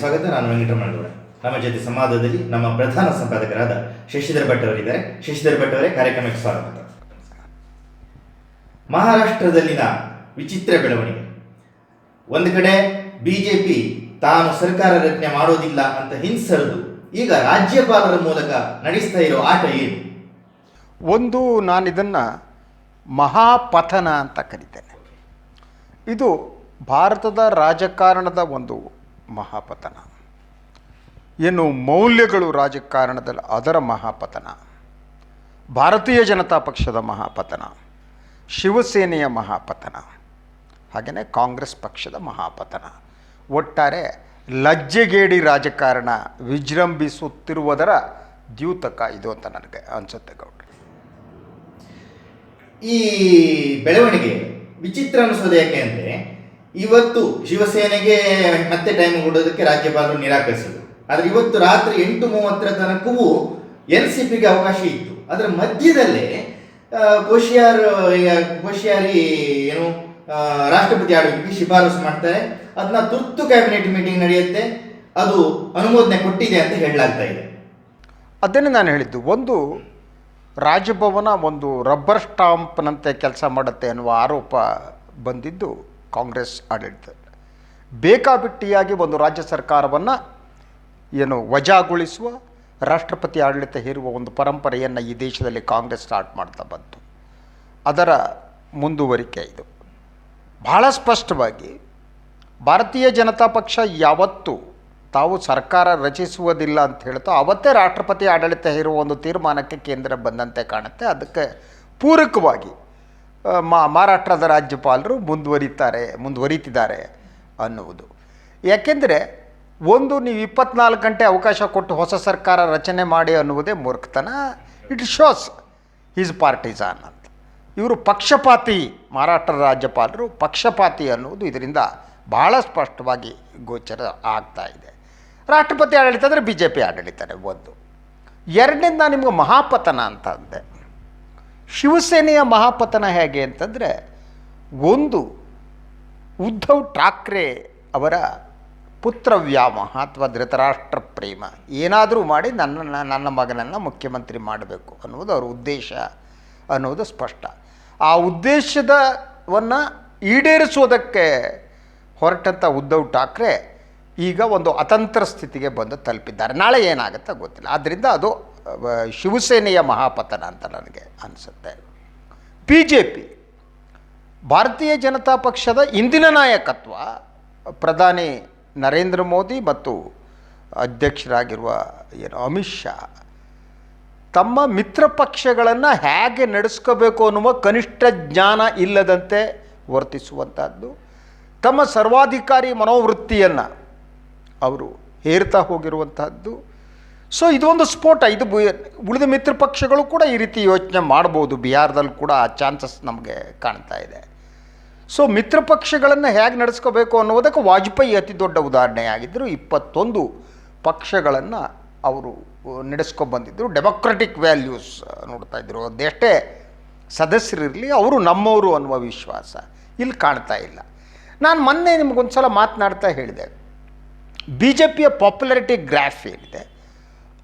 ಸ್ವಾಗತ, ನಾನು ವೆಂಕಟರಮಣಗೌಡ ನಮ್ಮ ಜೊತೆ ಸಂವಾದದಲ್ಲಿ ನಮ್ಮ ಪ್ರಧಾನ ಸಂಪಾದಕರಾದ ಶಶಿಧರ್ ಭಟ್ ಅವರಿದ್ದಾರೆ. ಶಶಿಧರ್ ಭಟ್ ಅವರೇ, ಕಾರ್ಯಕ್ರಮಕ್ಕೆ ಸ್ವಾಗತ. ಮಹಾರಾಷ್ಟ್ರದಲ್ಲಿನ ವಿಚಿತ್ರ ಬೆಳವಣಿಗೆ. ಒಂದು ಕಡೆ ಬಿಜೆಪಿ ತಾನು ಸರ್ಕಾರ ರಚನೆ ಮಾಡೋದಿಲ್ಲ ಅಂತ ಹಿಂಸರಿದು, ಈಗ ರಾಜ್ಯಪಾಲರ ಮೂಲಕ ನಡೆಸ್ತಾ ಇರೋ ಆಟ ಏನು? ಒಂದು ನಾನು ಇದನ್ನು ಮಹಾಪಥನ ಅಂತ ಕರಿತೇನೆ. ಇದು ಭಾರತದ ರಾಜಕಾರಣದ ಒಂದು ಮಹಾಪತನ. ಏನು ಮೌಲ್ಯಗಳು ರಾಜಕಾರಣದಲ್ಲಿ ಅದರ ಮಹಾಪತನ. ಭಾರತೀಯ ಜನತಾ ಪಕ್ಷದ ಮಹಾಪತನ. ಶಿವಸೇನೆಯ ಮಹಾಪತನ. ಹಾಗೆಯೇ ಕಾಂಗ್ರೆಸ್ ಪಕ್ಷದ ಮಹಾಪತನ. ಒಟ್ಟಾರೆ ಲಜ್ಜೆಗೇಡಿ ರಾಜಕಾರಣ ವಿಜೃಂಭಿಸುತ್ತಿರುವುದರ ದ್ಯೂತಕ ಇದು ಅಂತ ನನಗೆ ಅನಿಸುತ್ತೆ ಗೌಡ್ರೆ. ಈ ಬೆಳವಣಿಗೆ ವಿಚಿತ್ರ ಅನಿಸೋದು ಯಾಕೆ ಅಂದ್ರೆ ಇವತ್ತು ಶಿವಸೇನೆಗೆ ಮತ್ತೆ ಟೈಮ್ ಕೊಡೋದಕ್ಕೆ ರಾಜ್ಯಪಾಲರು ನಿರಾಕರಿಸಿದರು. ಆದರೆ ಇವತ್ತು ರಾತ್ರಿ ಎಂಟು ಮೂವತ್ತರ ತನಕವೂ ಎನ್ ಸಿ ಪಿಗೆ ಅವಕಾಶ ಇತ್ತು. ಅದರ ಮಧ್ಯದಲ್ಲೇ ಕೋಶಿಯಾರ್ ಕೋಶಿಯಾರಿ ಏನು ರಾಷ್ಟ್ರಪತಿ ಆಡಳಿತಕ್ಕೆ ಶಿಫಾರಸು ಮಾಡ್ತಾರೆ. ಅದನ್ನ ತುರ್ತು ಕ್ಯಾಬಿನೆಟ್ ಮೀಟಿಂಗ್ ನಡೆಯುತ್ತೆ. ಅದು ಅನುಮೋದನೆ ಕೊಟ್ಟಿದೆ ಅಂತ ಹೇಳಲಾಗ್ತಾ ಇದೆ. ಅದನ್ನೇ ನಾನು ಹೇಳಿದ್ದು, ಒಂದು ರಾಜಭವನ ಒಂದು ರಬ್ಬರ್ ಸ್ಟಾಂಪ್ನಂತೆ ಕೆಲಸ ಮಾಡುತ್ತೆ ಅನ್ನುವ ಆರೋಪ ಬಂದಿದ್ದು ಕಾಂಗ್ರೆಸ್ ಆಡಳಿತ. ಬೇಕಾಬಿಟ್ಟಿಯಾಗಿ ಒಂದು ರಾಜ್ಯ ಸರ್ಕಾರವನ್ನು ಏನು ವಜಾಗೊಳಿಸುವ, ರಾಷ್ಟ್ರಪತಿ ಆಡಳಿತ ಹೇರುವ ಒಂದು ಪರಂಪರೆಯನ್ನು ಈ ದೇಶದಲ್ಲಿ ಕಾಂಗ್ರೆಸ್ ಸ್ಟಾರ್ಟ್ ಮಾಡ್ತಾ ಬಂತು. ಅದರ ಮುಂದುವರಿಕೆ ಇದು. ಬಹಳ ಸ್ಪಷ್ಟವಾಗಿ ಭಾರತೀಯ ಜನತಾ ಪಕ್ಷ ಯಾವತ್ತು ತಾವು ಸರ್ಕಾರ ರಚಿಸುವುದಿಲ್ಲ ಅಂತ ಹೇಳ್ತೋ ಅವತ್ತೇ ರಾಷ್ಟ್ರಪತಿ ಆಡಳಿತ ಹೇರುವ ಒಂದು ತೀರ್ಮಾನಕ್ಕೆ ಕೇಂದ್ರ ಬಂದಂತೆ ಕಾಣುತ್ತೆ. ಅದಕ್ಕೆ ಪೂರಕವಾಗಿ ಮಾ, ಮಹಾರಾಷ್ಟ್ರದ ರಾಜ್ಯಪಾಲರು ಮುಂದುವರಿತಾರೆ, ಮುಂದುವರಿತಿದ್ದಾರೆ ಅನ್ನುವುದು. ಯಾಕೆಂದರೆ ಒಂದು ನೀವು ಇಪ್ಪತ್ನಾಲ್ಕು ಗಂಟೆ ಅವಕಾಶ ಕೊಟ್ಟು ಹೊಸ ಸರ್ಕಾರ ರಚನೆ ಮಾಡಿ ಅನ್ನುವುದೇ ಮೂರ್ಖತನ. ಇಟ್ ಶೋಸ್ ಈಸ್ ಪಾರ್ಟಿಸಾನ್ ಅಂತ. ಇವರು ಪಕ್ಷಪಾತಿ ಮಹಾರಾಷ್ಟ್ರ ರಾಜ್ಯಪಾಲರು ಪಕ್ಷಪಾತಿ ಅನ್ನುವುದು ಇದರಿಂದ ಬಹಳ ಸ್ಪಷ್ಟವಾಗಿ ಗೋಚರ ಆಗ್ತಾ ಇದೆ. ರಾಷ್ಟ್ರಪತಿ ಆಡಳಿತ ಅಂದರೆ ಬಿ ಜೆ ಪಿ ಆಡಳಿತನೇ ಒಂದು. ಎರಡನಿಂದ ನಾನು ನಿಮಗೆ ಮಹಾಪತನ ಅಂತ ಅಂದೆ. ಶಿವಸೇನೆಯ ಮಹಾಪತನ ಹೇಗೆ ಅಂತಂದರೆ, ಒಂದು ಉದ್ಧವ್ ಠಾಕ್ರೆ ಅವರ ಪುತ್ರ ವ್ಯಾಮೋಹ ಅಥವಾ ಧೃತರಾಷ್ಟ್ರ ಪ್ರೇಮ ಏನಾದರೂ ಮಾಡಿ ನನ್ನ ನನ್ನ ಮಗನನ್ನು ಮುಖ್ಯಮಂತ್ರಿ ಮಾಡಬೇಕು ಅನ್ನುವುದು ಅವರ ಉದ್ದೇಶ ಅನ್ನೋದು ಸ್ಪಷ್ಟ. ಆ ಉದ್ದೇಶದವನ್ನು ಈಡೇರಿಸುವುದಕ್ಕೆ ಹೊರಟಂಥ ಉದ್ಧವ್ ಠಾಕ್ರೆ ಈಗ ಒಂದು ಅತಂತ್ರ ಸ್ಥಿತಿಗೆ ಬಂದು ತಲುಪಿದ್ದಾರೆ. ನಾಳೆ ಏನಾಗುತ್ತೆ ಗೊತ್ತಿಲ್ಲ. ಆದ್ದರಿಂದ ಅದು ಶಿವಸೇನೆಯ ಮಹಾಪತನ ಅಂತ ನನಗೆ ಅನಿಸುತ್ತೆ. ಬಿ ಜೆ ಪಿ ಭಾರತೀಯ ಜನತಾ ಪಕ್ಷದ ಇಂದಿನ ನಾಯಕತ್ವ ಪ್ರಧಾನಿ ನರೇಂದ್ರ ಮೋದಿ ಮತ್ತು ಅಧ್ಯಕ್ಷರಾಗಿರುವ ಏನು, ಅಮಿತ್ ಶಾ, ತಮ್ಮ ಮಿತ್ರ ಪಕ್ಷಗಳನ್ನು ಹೇಗೆ ನಡೆಸ್ಕೋಬೇಕು ಅನ್ನುವ ಕನಿಷ್ಠ ಜ್ಞಾನ ಇಲ್ಲದಂತೆ ವರ್ತಿಸುವಂಥದ್ದು ತಮ್ಮ ಸರ್ವಾಧಿಕಾರಿ ಮನೋವೃತ್ತಿಯನ್ನು ಅವರು ಹೇರ್ತಾ ಹೋಗಿರುವಂತಹದ್ದು ಸೊ ಒಂದು ಸ್ಫೋಟ ಇದು ಉಳಿದ ಮಿತ್ರ ಪಕ್ಷಗಳು ಕೂಡ ಈ ರೀತಿ ಯೋಚನೆ ಮಾಡ್ಬೋದು. ಬಿಹಾರದಲ್ಲಿ ಕೂಡ ಆ ಚಾನ್ಸಸ್ ನಮಗೆ ಕಾಣ್ತಾ ಇದೆ. ಸೊ ಮಿತ್ರ ಪಕ್ಷಗಳನ್ನು ಹೇಗೆ ನಡೆಸ್ಕೋಬೇಕು ಅನ್ನೋದಕ್ಕೆ ವಾಜಪೇಯಿ ಅತಿ ದೊಡ್ಡ ಉದಾಹರಣೆಯಾಗಿದ್ದರು ಇಪ್ಪತ್ತೊಂದು ಪಕ್ಷಗಳನ್ನು ಅವರು ನಡೆಸ್ಕೊಬಂದಿದ್ದರು ಡೆಮೊಕ್ರೆಟಿಕ್ ವ್ಯಾಲ್ಯೂಸ್ ನೋಡ್ತಾ ಇದ್ದರು ಅದೆಷ್ಟೇ ಸದಸ್ಯರಿರಲಿ, ಅವರು ನಮ್ಮವರು ಅನ್ನುವ ವಿಶ್ವಾಸ ಇಲ್ಲಿ ಕಾಣ್ತಾ ಇಲ್ಲ. ನಾನು ಮೊನ್ನೆ ನಿಮಗೊಂದು ಸಲ ಮಾತನಾಡ್ತಾ ಹೇಳಿದೆ. ಬಿ ಜೆ ಪಿಯ ಪಾಪ್ಯುಲಾರಿಟಿ ಗ್ರಾಫ್ ಏನಿದೆ?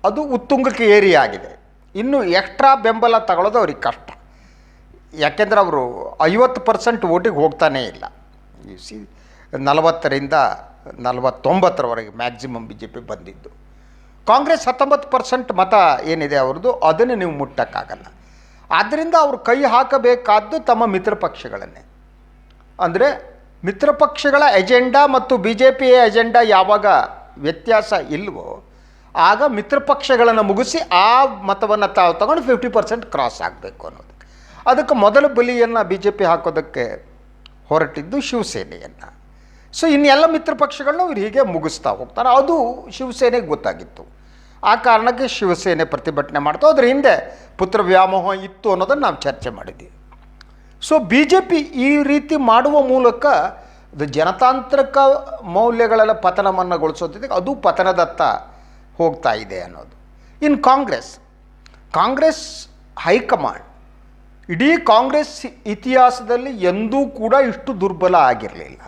ಅದು ಉತ್ತುಂಗಕ್ಕೆ ಏರಿ ಆಗಿದೆ ಇನ್ನು ಎಕ್ಸ್ಟ್ರಾ ಬೆಂಬಲ ತಗೊಳ್ಳೋದು ಅವ್ರಿಗೆ ಕಷ್ಟ. ಯಾಕೆಂದರೆ ಅವರು ಐವತ್ತು ಪರ್ಸೆಂಟ್ ಓಟಿಗೆ ಹೋಗ್ತಾನೇ ಇಲ್ಲ. ಯು ಸಿ ನಲವತ್ತರಿಂದ ನಲವತ್ತೊಂಬತ್ತರವರೆಗೆ ಮ್ಯಾಕ್ಸಿಮಮ್ ಬಿ ಜೆ ಪಿ ಬಂದಿದ್ದು. ಕಾಂಗ್ರೆಸ್ ಹತ್ತೊಂಬತ್ತು ಪರ್ಸೆಂಟ್ ಮತ ಏನಿದೆ ಅವ್ರದ್ದು, ಅದನ್ನು ನೀವು ಮುಟ್ಟಕ್ಕಾಗಲ್ಲ. ಆದ್ದರಿಂದ ಅವರು ಕೈ ಹಾಕಬೇಕಾದ್ದು ತಮ್ಮ ಮಿತ್ರ ಪಕ್ಷಗಳನ್ನೇ. ಅಂದರೆ ಮಿತ್ರ ಪಕ್ಷಗಳ ಎಜೆಂಡಾ ಮತ್ತು ಬಿ ಜೆ ಪಿಯ ಎಜೆಂಡಾ ಯಾವಾಗ ವ್ಯತ್ಯಾಸ ಇಲ್ವೋ ಆಗ ಮಿತ್ರ ಪಕ್ಷಗಳನ್ನು ಮುಗಿಸಿ ಆ ಮತವನ್ನು ತಾವು ತಗೊಂಡು ಫಿಫ್ಟಿ ಪರ್ಸೆಂಟ್ ಕ್ರಾಸ್ ಆಗಬೇಕು ಅನ್ನೋದು ಅದಕ್ಕೆ ಮೊದಲ ಬಲಿಯನ್ನು ಬಿ ಜೆ ಪಿ ಹಾಕೋದಕ್ಕೆ ಹೊರಟಿದ್ದು ಶಿವಸೇನೆಯನ್ನು. ಸೊ ಇನ್ನೆಲ್ಲ ಮಿತ್ರ ಪಕ್ಷಗಳನ್ನ ಇವ್ರು ಹೀಗೆ ಮುಗಿಸ್ತಾ ಹೋಗ್ತಾರೆ. ಅದು ಶಿವಸೇನೆಗೆ ಗೊತ್ತಾಗಿತ್ತು. ಆ ಕಾರಣಕ್ಕೆ ಶಿವಸೇನೆ ಪ್ರತಿಭಟನೆ ಮಾಡ್ತಾ ಅದ್ರ ಹಿಂದೆ ಪುತ್ರ ವ್ಯಾಮೋಹ ಇತ್ತು ಅನ್ನೋದನ್ನು ನಾವು ಚರ್ಚೆ ಮಾಡಿದ್ದೀವಿ ಸೊ ಬಿ ಜೆ ಪಿ ಈ ರೀತಿ ಮಾಡುವ ಮೂಲಕ ಜನತಾಂತ್ರಿಕ ಮೌಲ್ಯಗಳೆಲ್ಲ ಪತನವನ್ನುಗೊಳಿಸೋದಿದೆ ಅದು ಪತನದತ್ತ ಹೋಗ್ತಾ ಇದೆ ಅನ್ನೋದು. ಇನ್ನು ಕಾಂಗ್ರೆಸ್ ಕಾಂಗ್ರೆಸ್ ಹೈಕಮಾಂಡ್, ಇಡೀ ಕಾಂಗ್ರೆಸ್ ಇತಿಹಾಸದಲ್ಲಿ ಎಂದೂ ಕೂಡ ಇಷ್ಟು ದುರ್ಬಲ ಆಗಿರಲಿಲ್ಲ.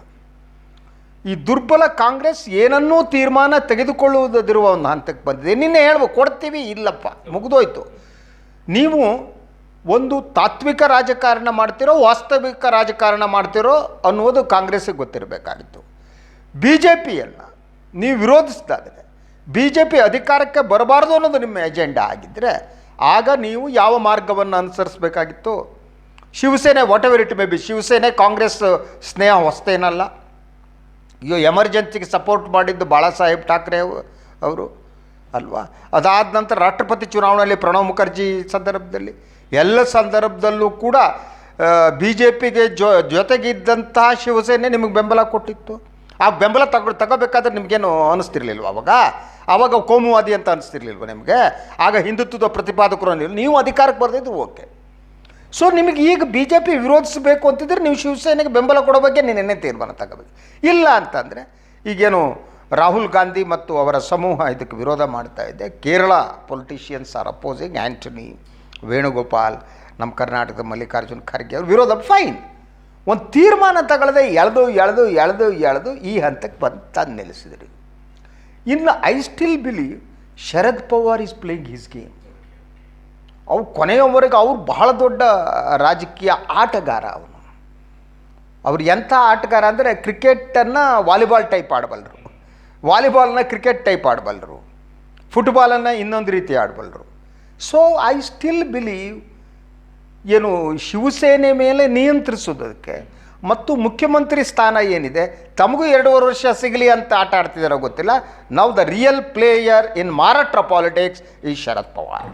ಈ ದುರ್ಬಲ ಕಾಂಗ್ರೆಸ್ ಏನನ್ನೂ ತೀರ್ಮಾನ ತೆಗೆದುಕೊಳ್ಳುವುದಿರುವ ಒಂದು ಹಂತಕ್ಕೆ ಬಂದಿದೆ. ನಿನ್ನೆ ಹೇಳ್ಬೇಕು ಕೊಡ್ತೀವಿ, ಇಲ್ಲಪ್ಪ, ಮುಗಿದೋಯ್ತು. ನೀವು ಒಂದು ತಾತ್ವಿಕ ರಾಜಕಾರಣ ಮಾಡ್ತಿರೋ, ವಾಸ್ತವಿಕ ರಾಜಕಾರಣ ಮಾಡ್ತಿರೋ ಅನ್ನೋದು ಕಾಂಗ್ರೆಸ್ಸಿಗೆ ಗೊತ್ತಿರಬೇಕಾಗಿತ್ತು. ಬಿ ಜೆ ಪಿಯನ್ನು ನೀವು ವಿರೋಧಿಸಿದಾದರೆ ಬಿ ಜೆ ಪಿ ಅಧಿಕಾರಕ್ಕೆ ಬರಬಾರ್ದು ಅನ್ನೋದು ನಿಮ್ಮ ಎಜೆಂಡಾ ಆಗಿದ್ದರೆ ಆಗ ನೀವು ಯಾವ ಮಾರ್ಗವನ್ನು ಅನುಸರಿಸಬೇಕಾಗಿತ್ತು? Shiv Sena whatever it may be Shiv Sena, Congress ಸ್ನೇಹ ಹೊಸ್ತೇನಲ್ಲ? ಅಯ್ಯೋ ಎಮರ್ಜೆನ್ಸಿಗೆ ಸಪೋರ್ಟ್ ಮಾಡಿದ್ದು ಬಾಳಾ ಸಾಹೇಬ್ ಠಾಕ್ರೆ ಅವ- ಅವರು, ಅಲ್ವಾ? ಅದಾದ ನಂತರ ರಾಷ್ಟ್ರಪತಿ ಚುನಾವಣೆಯಲ್ಲಿ ಪ್ರಣವ್ ಮುಖರ್ಜಿ ಸಂದರ್ಭದಲ್ಲಿ, ಎಲ್ಲ ಸಂದರ್ಭದಲ್ಲೂ ಕೂಡ ಬಿ ಜೆ ಪಿಗೆ ಜೊ ಜೊತೆಗಿದ್ದಂತಹ ಶಿವಸೇನೆ ನಿಮಗೆ ಬೆಂಬಲ ಕೊಟ್ಟಿತ್ತು. ಆ ಬೆಂಬಲ ತಗೊ ತಗೋಬೇಕಾದ್ರೆ ನಿಮಗೇನು ಅನ್ನಿಸ್ತಿರ್ಲಿಲ್ವ ಅವಾಗ? ಆವಾಗ ಕೋಮುವಾದಿ ಅಂತ ಅನಿಸ್ತಿರ್ಲಿಲ್ವ ನಿಮಗೆ? ಆಗ ಹಿಂದುತ್ವದ ಪ್ರತಿಪಾದಕರು ಅನ್ನಿಲ್ಲ ನೀವು ಅಧಿಕಾರಕ್ಕೆ ಬರ್ದಿದ್ದು ಓಕೆ. ಸೊ ನಿಮಗೆ ಈಗ ಬಿ ಜೆ ಪಿ ವಿರೋಧಿಸಬೇಕು ಅಂತಿದ್ರೆ ನೀವು ಶಿವಸೇನೆಗೆ ಬೆಂಬಲ ಕೊಡೋ ಬಗ್ಗೆ ನೀನೇನೇ ತೀರ್ಮಾನ ತಗೋಬೇಕು. ಇಲ್ಲ ಅಂತಂದರೆ, ಈಗೇನು ರಾಹುಲ್ ಗಾಂಧಿ ಮತ್ತು ಅವರ ಸಮೂಹ ಇದಕ್ಕೆ ವಿರೋಧ ಮಾಡ್ತಾ ಇದೆ. Kerala politicians are opposing Antony Venugopal, ನಮ್ಮ ಕರ್ನಾಟಕದ ಮಲ್ಲಿಕಾರ್ಜುನ್ ಖರ್ಗೆ ಅವರು ವಿರೋಧ. ಫೈನ್ ಒಂದು ತೀರ್ಮಾನ ತಗೊಳ್ಳದೆ ಎಳೆದು ಎಳೆದು ಎಳೆದು ಎಳೆದು ಈ ಹಂತಕ್ಕೆ ಬಂದು ತಂದು ನಿಲ್ಲಿಸಿದ್ರಿ. ಇನ್ನು I still believe Sharad Pawar is playing his game ಅವು ಕೊನೆಯವರೆಗೆ ಅವ್ರು ಬಹಳ ದೊಡ್ಡ ರಾಜಕೀಯ ಆಟಗಾರ ಅವನು. ಅವ್ರು ಎಂಥ ಆಟಗಾರ ಅಂದರೆ ಕ್ರಿಕೆಟನ್ನು ವಾಲಿಬಾಲ್ ಟೈಪ್ ಆಡಬಲ್ಲರು ವಾಲಿಬಾಲ್ನ ಕ್ರಿಕೆಟ್ ಟೈಪ್ ಆಡಬಲ್ಲರು ಫುಟ್ಬಾಲನ್ನು ಇನ್ನೊಂದು ರೀತಿ ಆಡಬಲ್ಲರು ಸೊ ಐ ಸ್ಟಿಲ್ ಬಿಲೀವ್ ಏನು ಶಿವಸೇನೆ ಮೇಲೆ ನಿಯಂತ್ರಿಸೋದಕ್ಕೆ ಮತ್ತು ಮುಖ್ಯಮಂತ್ರಿ ಸ್ಥಾನ ಏನಿದೆ? ತಮಗೂ ಎರಡೂವರೆ ವರ್ಷ ಸಿಗಲಿ ಅಂತ ಆಟ ಆಡ್ತಿದ್ದಾರೋ ಗೊತ್ತಿಲ್ಲ. ನಾವು the real player in Maharashtra politics ಈ ಶರದ್ ಪವಾರ್